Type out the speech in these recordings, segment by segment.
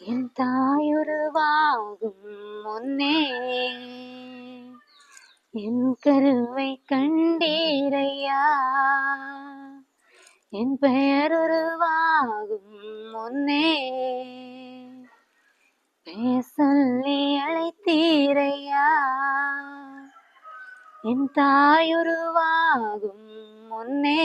என் தாயுருவாகும் முன்னே என் கருவை கண்டீரையா? என் பெயர் உருவாகும் முன்னே பெயர் சொல்லி அழைத்தீரையா? என் தாயுருவாகும் முன்னே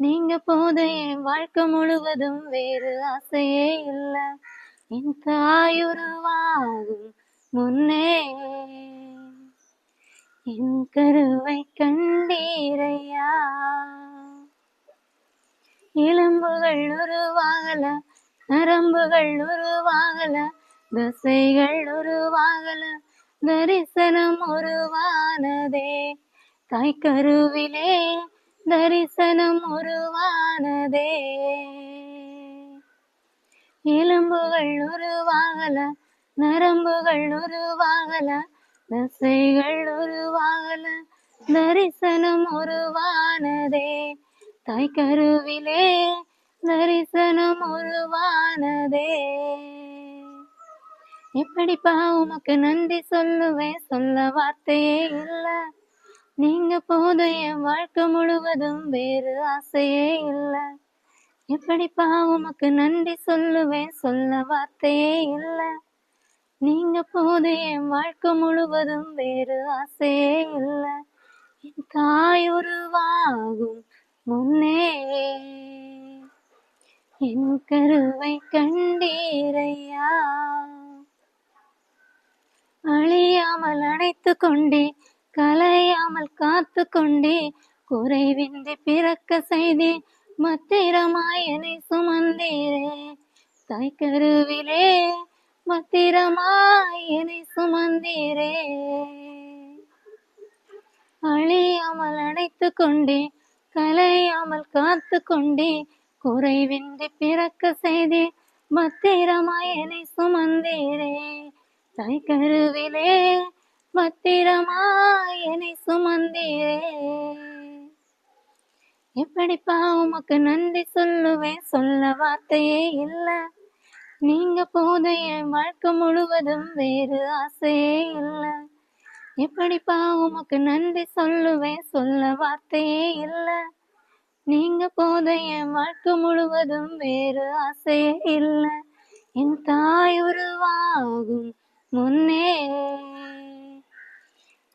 நீங்க போது என் வாழ்க்கை முழுவதும் வேறு ஆசையே இல்ல. என் தாயுருவாகும் முன்னே. என் கருவை கண்டீரையா? எலும்புகள் உருவாகல நரம்புகள் உருவாகல தசைகள் உருவாகல தரிசனம் உருவானதே. தாய் கருவிலே தரிசனம் உருவானதே. எலும்புகள் உருவாகல நரம்புகள் உருவாகல தசைகள் உருவாகல தரிசனம் உருவானதே. தாய்க்கருவிலே தரிசனம் உருவானதே. எப்படிப்பா உமக்கு நன்றி சொல்லுவேன்? சொல்ல வார்த்தையே இல்லை. நீங்க போது என் வாழ்க்கை முழுவதும் வேறு ஆசையே இல்ல. எப்படிப்பா உமக்கு நன்றி சொல்லுவேன் சொல்ல வார்த்தையே இல்ல. நீங்க போது என் வாழ்க்கை முழுவதும் வேறு ஆசையே இல்ல. என் தாய் உருவாகும் முன்னே. என் கருவை கண்டீரையா. அழியாமல் அணைத்து கொண்டே கலையாமல் காத்து கொண்டே குறைவின்றி பிறக்க செய்தே மத்திரமாய் என்னை சுமந்தீரே. தாய் கருவிலே மத்திரமாய் என்னை சுமந்தீரே. அழியாமல் அணைத்து கொண்டே கலையாமல் காத்து கொண்டே குறைவின்றி பிறக்க செய்தே பத்திரமாய் என்னை சுமந்தீரே. தாய் பத்திரமாயனை சுமந்தீரே. எப்படிப்பா உமக்கு நன்றி சொல்லுவேன்? சொல்ல வார்த்தையே இல்ல. நீங்க போது என் வாழ்க்கை முழுவதும் வேறு ஆசையே இல்ல. எப்படிப்பா உமக்கு நன்றி சொல்லுவேன்? சொல்ல வார்த்தையே இல்ல. நீங்க போது என் வாழ்க்கை முழுவதும் வேறு ஆசையே இல்ல. என் தாய் உருவாகும் முன்னே.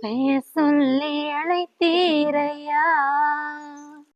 பெயர் சொல்லி அழைத்தீரையா.